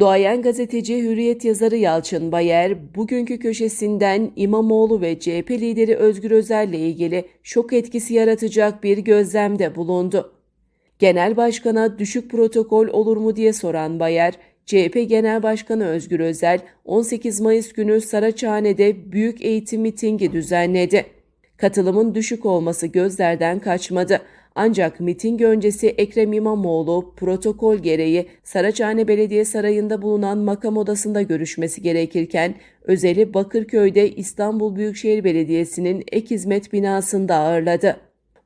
Doğayan gazeteci Hürriyet yazarı Yalçın Bayer, bugünkü köşesinden İmamoğlu ve CHP lideri Özgür Özel'le ilgili şok etkisi yaratacak bir gözlemde bulundu. Genel Başkan'a düşük protokol olur mu diye soran Bayer, CHP Genel Başkanı Özgür Özel 18 Mayıs günü Saraçhane'de büyük eğitim mitingi düzenledi. Katılımın düşük olması gözlerden kaçmadı. Ancak miting öncesi Ekrem İmamoğlu protokol gereği Saraçhane Belediye Sarayı'nda bulunan makam odasında görüşmesi gerekirken Özel'i Bakırköy'de İstanbul Büyükşehir Belediyesi'nin ek hizmet binasında ağırladı.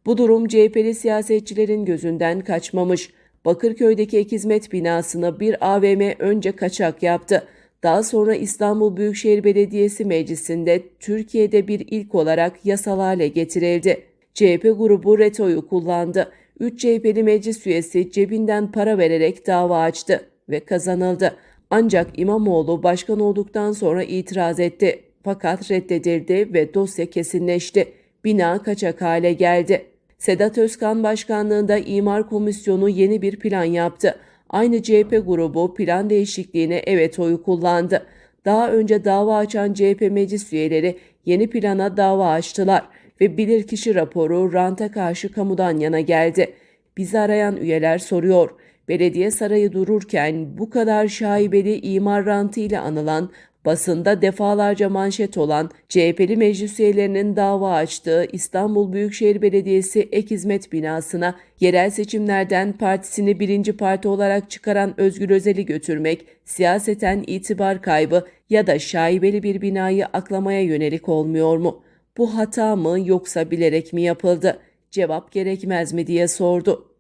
Bu durum CHP'li siyasetçilerin gözünden kaçmamış. Bakırköy'deki ek hizmet binasını bir AVM önce kaçak yaptı. Daha sonra İstanbul Büyükşehir Belediyesi Meclisi'nde Türkiye'de bir ilk olarak yasal hale getirildi. CHP grubu retoyu kullandı. 3 CHP'li meclis üyesi cebinden para vererek dava açtı ve kazanıldı. Ancak İmamoğlu başkan olduktan sonra itiraz etti. Fakat reddedildi ve dosya kesinleşti. Bina kaçak hale geldi. Sedat Özkan başkanlığında İmar Komisyonu yeni bir plan yaptı. Aynı CHP grubu plan değişikliğine evet oyu kullandı. Daha önce dava açan CHP meclis üyeleri yeni plana dava açtılar ve bilirkişi raporu ranta karşı kamudan yana geldi. Bizi arayan üyeler soruyor. Belediye sarayı dururken bu kadar şaibeli imar rantı ile anılan basında defalarca manşet olan CHP'li meclis üyelerinin dava açtığı İstanbul Büyükşehir Belediyesi ek hizmet binasına yerel seçimlerden partisini birinci parti olarak çıkaran Özgür Özel'i götürmek siyaseten itibar kaybı ya da şaibeli bir binayı aklamaya yönelik olmuyor mu? Bu hata mı yoksa bilerek mi yapıldı? Cevap gerekmez mi diye sordu.